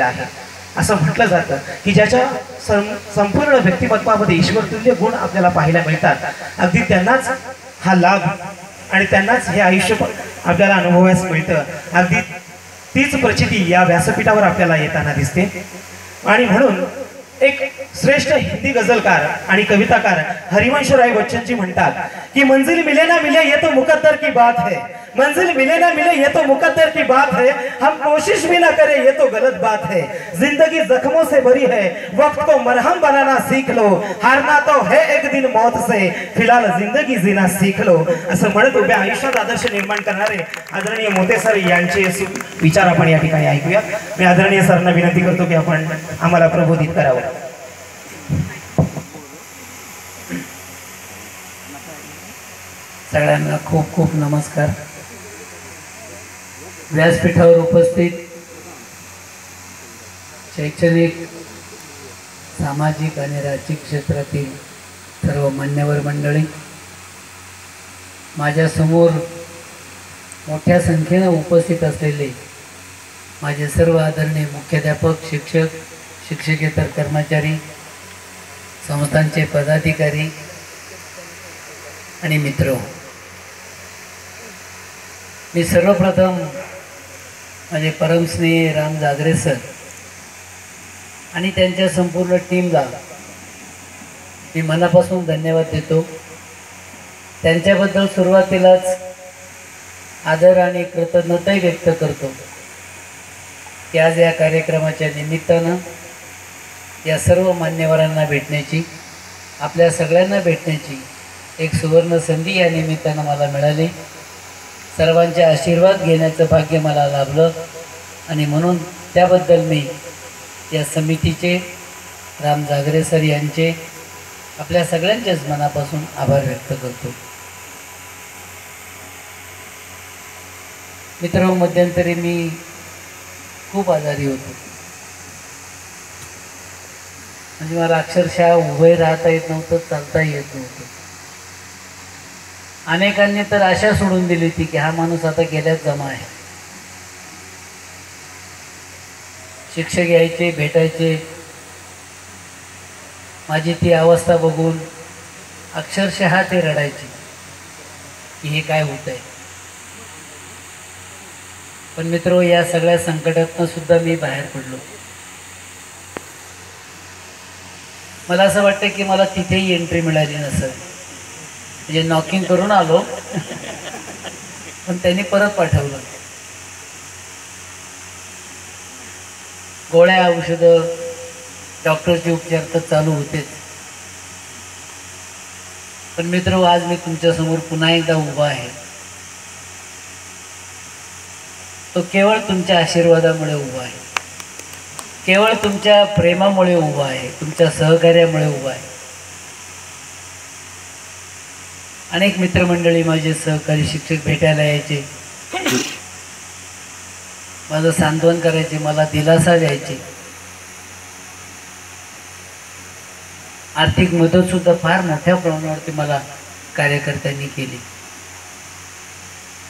आहे असं म्हटलं जातं की ज्याच्या संपूर्ण व्यक्तिमत्वामध्ये ईश्वरतुल्य गुण आपल्याला पाहायला मिळतात अगदी त्यांनाच हा लाभ आणि त्यांनाच हे आयुष्य आपल्याला अनुभवायला मिळतं. अगदी तीच प्रचिती या व्यासपीठावर आपल्याला येताना दिसते. आणि म्हणून एक श्रेष्ठ हिंदी गझलकार आणि कविताकार हरिवंश राय बच्चनजी म्हणतात की मंजिल मिले ना मिले ये तो मुकद्दर की बात है. मंजिल मिले ना मिले ये तो मुकद्दर की बात है। हम कोशिश भी ना करें ये तो गलत बात है। जिंदगी जख्मों से भरी है वक्त को मरहम बनाना सीख लो। हारना तो है एक दिन मौत से फिलहाल जिंदगी जीना सीख लो। असं म्हणत उभ्या आयुष्यात आदर्श निर्माण करणारे आदरणीय मोते सर यांचे विचार आपण या ठिकाणी ऐकूया. मी आदरणीय सरांना विनंती करतो की आपण आम्हाला प्रबोधित करावं. सगळ्यांना खूप खूप नमस्कार. व्यासपीठावर उपस्थित शैक्षणिक सामाजिक आणि राजकीय क्षेत्रातील सर्व मान्यवर मंडळी माझ्यासमोर मोठ्या संख्येनं उपस्थित असलेले माझे सर्व आदरणीय मुख्याध्यापक शिक्षक शिक्षकेतर कर्मचारी संस्थांचे पदाधिकारी आणि मित्र. मी सर्वप्रथम माझे परमस्नेही राम जागरे सर आणि त्यांच्या संपूर्ण टीमला मी मनापासून धन्यवाद देतो. त्यांच्याबद्दल सुरुवातीलाच आदर आणि कृतज्ञताही व्यक्त करतो की आज या कार्यक्रमाच्या निमित्तानं या सर्व मान्यवरांना भेटण्याची आपल्या सगळ्यांना भेटण्याची एक सुवर्ण संधी या निमित्तानं मला मिळाली. सर्वांचे आशीर्वाद घेण्याचं भाग्य मला लाभलं. आणि म्हणून त्याबद्दल मी या समितीचे राम जागरे सर यांचे आपल्या सगळ्यांच्याच मनापासून आभार व्यक्त करतो. मित्र मध्यंतरी मी खूप आजारी होतो. म्हणजे मला अक्षरशः उभे राहता येत नव्हतं चालता येत नव्हतं. अनेकांनी तर आशा सोडून दिली होती की हा माणूस आता गेल्यात जमा आहे. शिक्षक यायचे भेटायचे. माझी ती अवस्था बघून अक्षरशः ते रडायचे की हे काय होत आहे. पण मित्र या सगळ्या संकटातनं सुद्धा मी बाहेर पडलो. मला असं वाटतं की मला तिथेही एंट्री मिळाली नसेल. म्हणजे नॉकिंग करून आलो. पण त्यांनी परत पाठवलं. गोळ्या औषधं डॉक्टरचे उपचार तर चालू होतेच. पण मित्र आज मी तुमच्यासमोर पुन्हा एकदा उभा आहे. तो केवळ तुमच्या आशीर्वादामुळे उभा आहे. केवळ तुमच्या प्रेमामुळे उभा आहे. तुमच्या सहकार्यामुळे उभा आहे. अनेक मित्रमंडळी माझे सहकारी शिक्षक भेटायला यायचे. माझं सांत्वन करायचे मला दिलासा द्यायचे. आर्थिक मदत सुद्धा फार मोठ्या प्रमाणावरती मला कार्यकर्त्यांनी केली.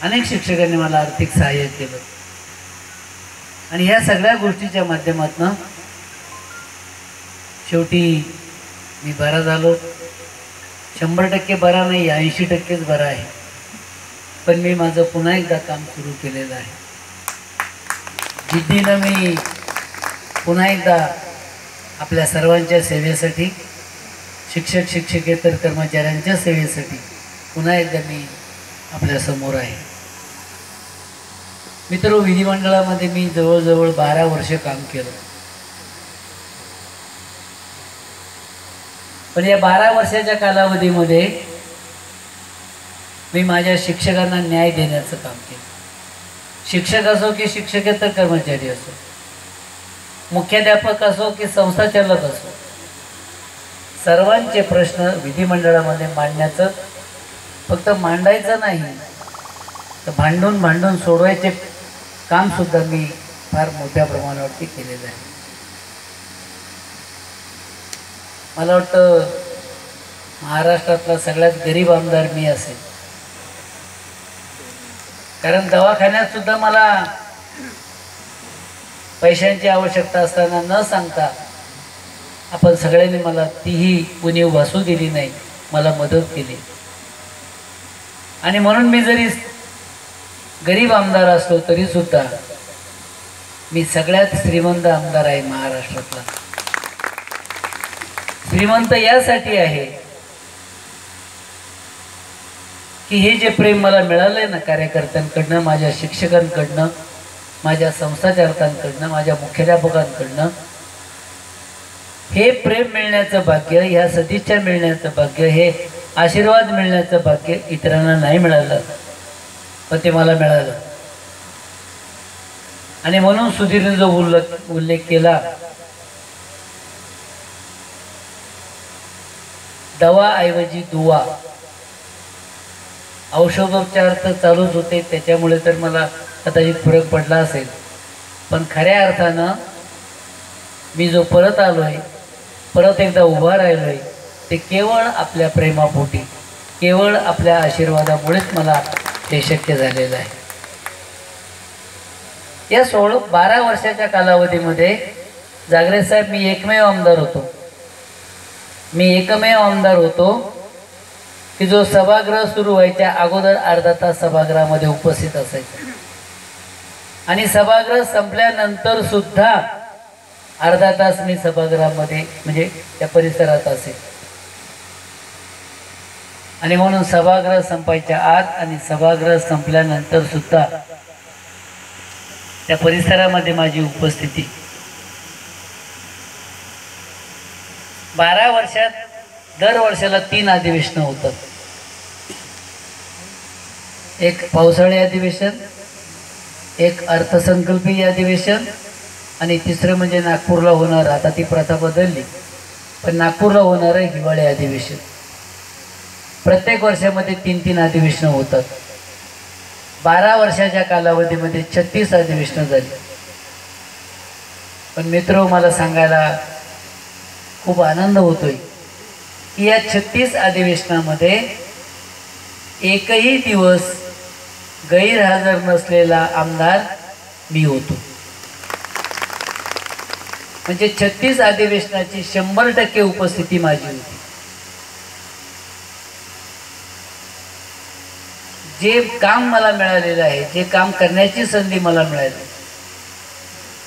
अनेक शिक्षकांनी मला आर्थिक सहाय्य केलं. आणि ह्या सगळ्या गोष्टीच्या माध्यमातून शेवटी मी बरा झालो. शंभर टक्के बरा नाही ऐंशी टक्केच बरा आहे. पण मी माझं पुन्हा एकदा काम सुरू केलेलं आहे. जिद्दीनं मी पुन्हा एकदा आपल्या सर्वांच्या सेवेसाठी शिक्षक शिक्षकेतर कर्मचाऱ्यांच्या सेवेसाठी पुन्हा एकदा मी आपल्यासमोर आहे. मित्र विधिमंडळामध्ये मी जवळजवळ बारा वर्ष काम केलं. पण या बारा वर्षाच्या कालावधीमध्ये मी माझ्या शिक्षकांना न्याय देण्याचं काम केलं. शिक्षक असो की शिक्षकेतर कर्मचारी असो मुख्याध्यापक असो की संस्थाचालक असो सर्वांचे प्रश्न विधिमंडळामध्ये मांडण्याचं फक्त मांडायचं नाही तर भांडून भांडून सोडवायचे कामसुद्धा मी फार मोठ्या प्रमाणावरती केलेलं आहे. मला वाटतं महाराष्ट्रातला सगळ्यात गरीब आमदार मी असेल. कारण दवाखान्यात सुद्धा मला पैशांची आवश्यकता असताना न सांगता आपण सगळ्यांनी मला तीही उणीव भासू दिली नाही मला मदत केली. आणि म्हणून मी जरी गरीब आमदार असलो तरी सुद्धा मी सगळ्यात श्रीमंत आमदार आहे महाराष्ट्रातला. श्रीमंत यासाठी आहे. की हे जे प्रेम मला मिळालंय ना कार्यकर्त्यांकडनं माझ्या शिक्षकांकडनं माझ्या संस्थाचालकांकडनं माझ्या मुख्याध्यापकांकडनं हे प्रेम मिळण्याचं भाग्य ह्या सदिच्छा मिळण्याचं भाग्य हे आशीर्वाद मिळण्याचं भाग्य इतरांना नाही मिळालं. पण ते मला मिळालं. आणि म्हणून सुधीरने जो उल्लेख उल्लेख केला दवाऐवजी दुवा. औषधोपचार तर चालूच होते त्याच्यामुळे तर मला कदाचित फरक पडला असेल. पण खऱ्या अर्थानं मी जो परत आलो आहे परत एकदा उभा राहिलो आहे ते केवळ आपल्या प्रेमापोटी केवळ आपल्या आशीर्वादामुळेच मला ते शक्य झालेलं आहे. या सोळ बारा वर्षाच्या कालावधीमध्ये जागरे साहेब मी एकमेव आमदार होतो. मी एकमेव आमदार होतो की जो सभागृह सुरू व्हायच्या अगोदर अर्धा तास सभागृहामध्ये उपस्थित असायचा. आणि सभागृह संपल्यानंतर सुद्धा अर्धा तास मी सभागृहामध्ये म्हणजे त्या परिसरात असेल. आणि म्हणून सभागृह संपायच्या आत आणि सभागृह संपल्यानंतर सुद्धा त्या परिसरामध्ये माझी उपस्थिती बारा वर्षात दर वर्षाला तीन अधिवेशनं होतात. एक पावसाळी अधिवेशन एक अर्थसंकल्पीय अधिवेशन आणि तिसरं म्हणजे नागपूरला होणार आता ती प्रथा बदलली. पण नागपूरला होणारं हिवाळी अधिवेशन. प्रत्येक वर्षामध्ये तीन तीन अधिवेशनं होतात. बारा वर्षाच्या कालावधीमध्ये छत्तीस अधिवेशनं झाली. पण मित्र मला सांगायला खूप आनंद होतोय. की या छत्तीस अधिवेशनामध्ये एकही दिवस गैरहजर नसलेला आमदार मी होतो. म्हणजे छत्तीस अधिवेशनाची शंभर टक्के उपस्थिती माझी होती. जे काम मला मिळालेलं आहे जे काम करण्याची संधी मला मिळाली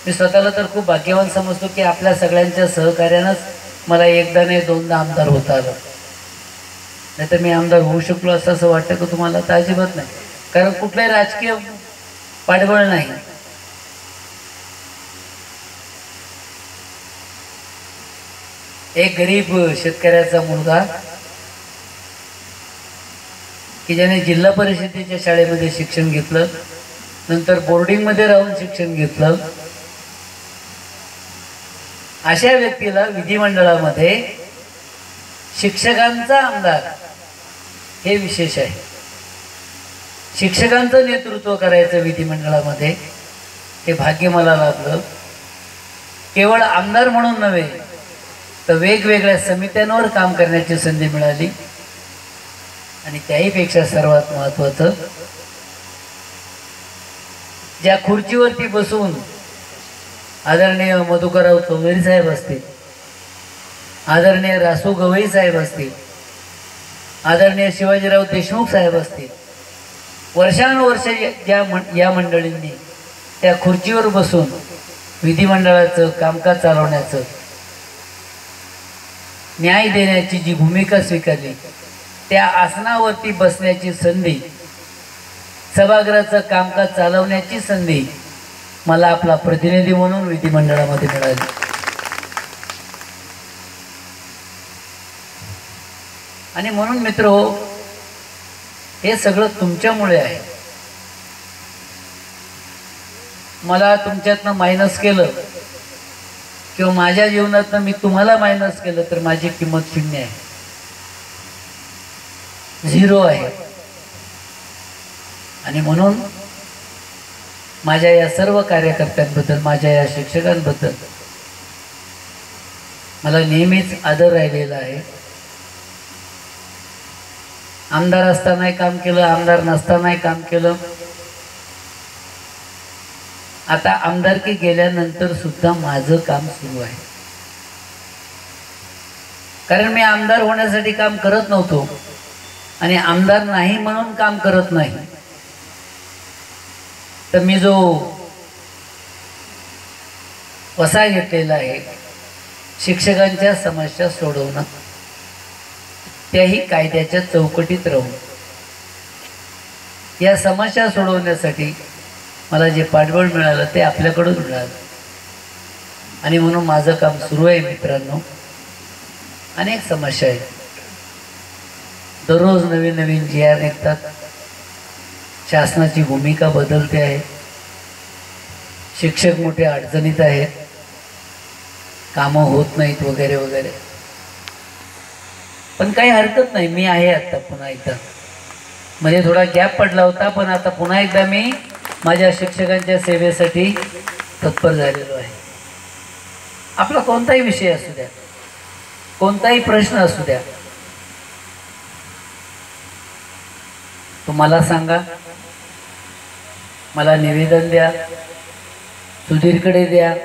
मी स्वतःला तर खूप भाग्यवान समजतो की आपल्या सगळ्यांच्या सहकार्यानंच मला एकदा नाही दोनदा आमदार होता आलं. नाही तर मी आमदार होऊ शकलो असं असं वाटतं का तुम्हाला? तर अजिबात नाही. कारण कुठलाही राजकीय पाठबळ नाही. एक गरीब शेतकऱ्याचा मुलगा की ज्याने जिल्हा परिषदेच्या शाळेमध्ये शिक्षण घेतलं नंतर बोर्डिंगमध्ये राहून शिक्षण घेतलं अशा व्यक्तीला विधिमंडळामध्ये शिक्षकांचा आमदार हे विशेष आहे. शिक्षकांचं नेतृत्व करायचं विधिमंडळामध्ये हे भाग्य मला लाभलं. केवळ आमदार म्हणून नव्हे तर वेगवेगळ्या समित्यांवर काम करण्याची संधी मिळाली. आणि त्याहीपेक्षा सर्वात महत्त्वाचं ज्या खुर्चीवरती बसून आदरणीय मधुकरराव चौधरी साहेब असतील आदरणीय रासू गवई साहेब असतील आदरणीय शिवाजीराव देशमुख साहेब असतील वर्षानुवर्ष ज्या मं या मंडळींनी त्या खुर्चीवर बसून विधिमंडळाचं कामकाज चालवण्याचं न्याय देण्याची जी भूमिका स्वीकारली त्या आसनावरती बसण्याची संधी सभागृहाचं कामकाज चालवण्याची संधी मला आपला प्रतिनिधी म्हणून विधिमंडळामध्ये मिळाले. आणि म्हणून मित्र हो हे सगळं तुमच्यामुळे आहे. मला तुमच्यातनं मायनस केलं किंवा माझ्या जीवनातनं मी तुम्हाला मायनस केलं तर माझी किंमत शून्य आहे. झिरो आहे. आणि म्हणून माझ्या या सर्व कार्यकर्त्यांबद्दल माझ्या या शिक्षकांबद्दल मला नेहमीच आदर राहिलेला आहे. आमदार असतानाही काम केलं आमदार नसतानाही काम केलं. आता आमदारकी गेल्यानंतर सुद्धा माझं काम सुरू आहे. कारण मी आमदार होण्यासाठी काम करत नव्हतो. आणि आमदार नाही म्हणून काम करत नाही. तर मी जो वसा घेतलेला आहे शिक्षकांच्या समस्या सोडवणं त्याही कायद्याच्या चौकटीत राहून. या समस्या सोडवण्यासाठी मला जे पाठबळ मिळालं ते आपल्याकडून मिळालं. आणि म्हणून माझं काम सुरू आहे मित्रांनो. अनेक समस्या आहेत. दररोज नवीन नवीन जी आर निघतात. शासनाची भूमिका बदलते आहे. शिक्षक मोठ्या अडचणीत आहेत. कामं होत नाहीत वगैरे वगैरे. पण काही हरकत नाही. मी आहे आत्ता पुन्हा एकदा. म्हणजे थोडा गॅप पडला होता पण आता पुन्हा एकदा मी माझ्या शिक्षकांच्या सेवेसाठी तत्पर झालेलो आहे. आपला कोणताही विषय असू द्या कोणताही प्रश्न असू द्या तुम्हाला सांगा. मला निवेदन द्या. सुधीरकडे द्या.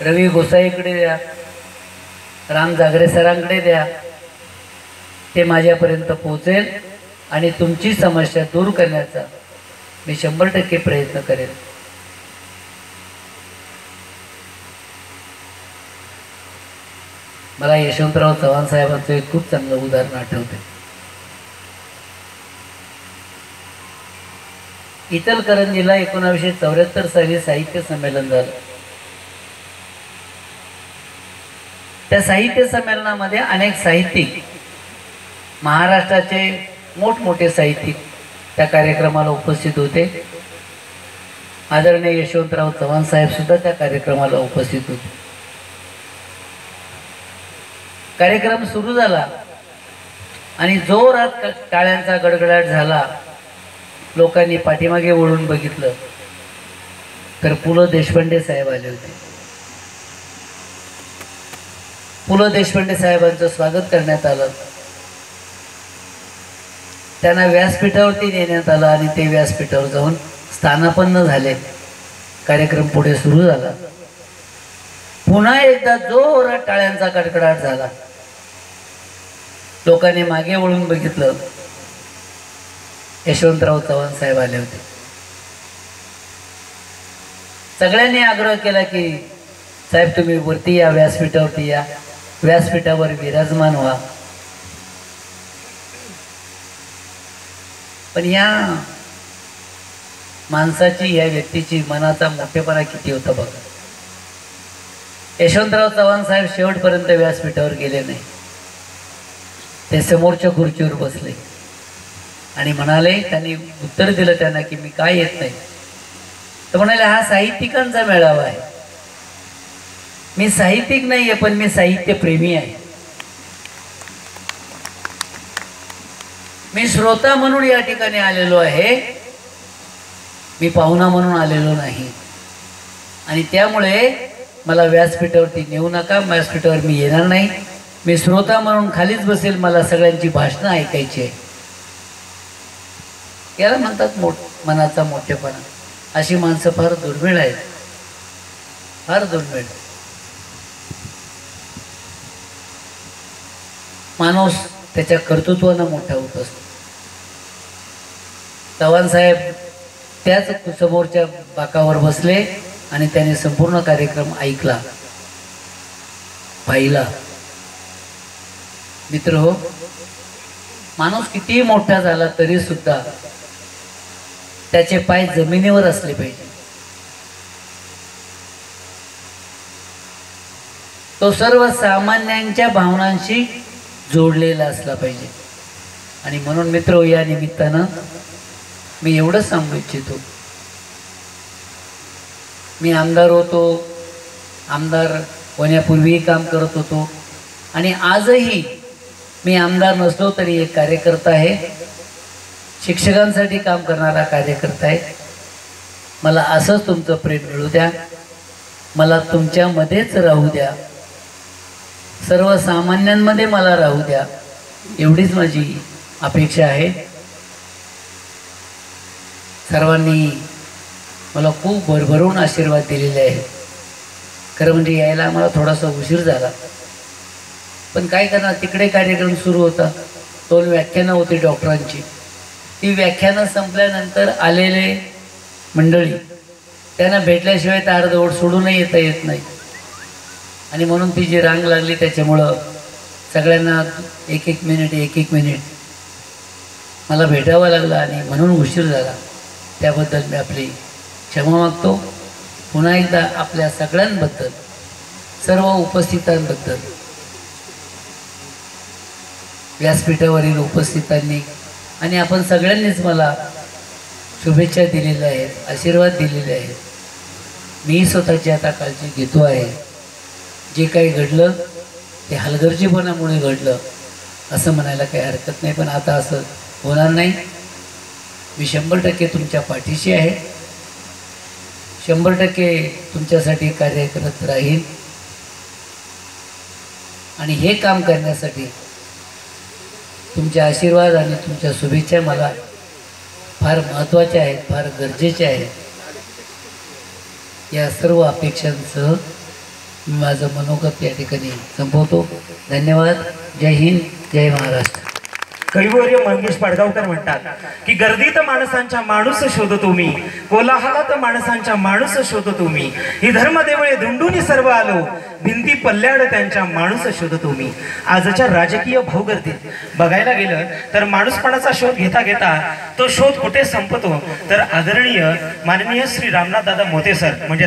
रवी गोसाईकडे द्या. राम जागरे सरांकडे द्या. ते माझ्यापर्यंत पोहोचेल आणि तुमची समस्या दूर करण्याचा मी शंभर टक्के प्रयत्न करेन. मला यशवंतराव चव्हाण साहेबांचं एक खूप चांगलं उदाहरण आठवते इचलकरंजीला एकोणावीसशे चौऱ्याहत्तर साली साहित्य संमेलन झालं. त्या साहित्य संमेलनामध्ये अनेक साहित्यिक महाराष्ट्राचे मोठमोठे साहित्यिक त्या कार्यक्रमाला उपस्थित होते. आदरणीय यशवंतराव चव्हाण साहेब सुद्धा त्या कार्यक्रमाला उपस्थित होते. कार्यक्रम सुरू झाला आणि जोरात टाळ्यांचा गडगडाट झाला. लोकांनी पाठीमागे वळून बघितलं तर पु ल देशपांडे साहेब आले होते. पु ल देशपांडे साहेबांचं स्वागत करण्यात आलं. त्यांना व्यासपीठावरती नेण्यात आलं आणि ते व्यासपीठावर जाऊन स्थानापन्न झाले. कार्यक्रम पुढे सुरू झाला. पुन्हा एकदा जोरात टाळ्यांचा कडकडाट झाला. लोकांनी मागे वळून बघितलं. यशवंतराव चव्हाण साहेब आले होते. सगळ्यांनी आग्रह केला की साहेब तुम्ही वरती या व्यासपीठावरती या. व्यासपीठावर विराजमान व्हा. पण या माणसाची या व्यक्तीची मनाचा मोठेपणा किती होता बघा. यशवंतराव चव्हाण साहेब शेवटपर्यंत व्यासपीठावर गेले नाही. ते समोरच्या खुर्चीवर बसले. आणि म्हणाले त्यांनी उत्तर दिलं त्यांना की मी काय येत नाही. तर म्हणाले हा साहित्यिकांचा मेळावा आहे. मी साहित्यिक नाही आहे पण मी साहित्यप्रेमी आहे. मी श्रोता म्हणून या ठिकाणी आलेलो आहे. मी पाहुणा म्हणून आलेलो नाही. आणि त्यामुळे मला व्यासपीठावरती नेऊ नका व्यासपीठावर मी येणार नाही. मी श्रोता म्हणून खालीच बसेल मला सगळ्यांची भाषणं ऐकायची आहे. याला म्हणतात मोठ मनाचा मोठेपणा. अशी माणसं फार दुर्मिळ आहेत. फार दुर्मिळ. माणूस त्याच्या कर्तृत्वानं मोठा होत असतो. चव्हाण साहेब त्याच समोरच्या बाकावर बसले आणि त्याने संपूर्ण कार्यक्रम ऐकला. पाहिला. मित्र हो माणूस कितीही मोठा झाला तरी सुद्धा त्याचे पाय जमिनीवर असले पाहिजे. तो सर्व सामान्यांच्या भावनांशी जोडलेला असला पाहिजे. आणि म्हणून मित्र हो, या निमित्तानं मी एवढं सांगू इच्छितो. मी आमदार होतो आमदार होण्यापूर्वीही काम करत होतो. आणि आजही मी आमदार नसलो तरी एक कार्यकर्ता आहे. शिक्षकांसाठी काम करणारा कार्यकर्ता आहे. मला असंच तुमचं प्रेम मिळू द्या. मला तुमच्यामध्येच राहू द्या. सर्वसामान्यांमध्ये मला राहू द्या. एवढीच माझी अपेक्षा आहे. सर्वांनी मला खूप भरभरून आशीर्वाद दिलेले आहेत. खरं म्हणजे यायला आम्हाला थोडासा उशीर झाला. पण काय करणार? तिकडे कार्यक्रम सुरू होता. दोन व्याख्यानं होती डॉक्टरांची. ती व्याख्यानं संपल्यानंतर आलेले मंडळी त्यांना भेटल्याशिवाय तर अर्धवट सोडूनही येता येत नाही. आणि म्हणून ती जी रांग लागली त्याच्यामुळं सगळ्यांना एक एक मिनिट एक एक मिनिट मला भेटावं लागलं आणि म्हणून उशीर झाला. त्याबद्दल मी आपली क्षमा मागतो. पुन्हा एकदा आपल्या सगळ्यांबद्दल सर्व उपस्थितांबद्दल व्यासपीठावरील उपस्थितांनी आणि आपण सगळ्यांनीच मला शुभेच्छा दिलेल्या आहेत आशीर्वाद दिलेले आहेत. मी स्वतःची आता काळजी घेतो आहे. जे काही घडलं ते हलगर्जीपणामुळे घडलं असं म्हणायला काही हरकत नाही. पण आता असं होणार नाही. मी शंभर टक्के तुमच्या पाठीशी आहे. शंभर टक्के तुमच्यासाठी कार्य करत राहील आणि हे काम करण्यासाठी तुमचे आशीर्वाद आणि तुमच्या शुभेच्छा मला फार महत्त्वाच्या आहेत फार गरजेच्या आहेत. या सर्व अपेक्षांसह मी माझं मनोगत या ठिकाणी संपवतो. धन्यवाद. जय हिंद. जय महाराष्ट्र. कैवर्य मंगेश पाडगावकर म्हणतात की गर्दीत माणसांच्या माणूस शोधतो मी कोलाहलात माणसांच्या माणूस शोधतो मी ही धर्मदेवळे धुंडून सर्व आलो भिंती पल्ल्याड त्यांच्या माणूस शोधतो मी आजच्या राजकीय भोगर्दीत बघायला गेलं तर माणूसपणाचा शोध घेता घेता तो शोध कुठे संपतो? तर आदरणीय माननीय श्री रामनाथ दादा मोते सर म्हणजे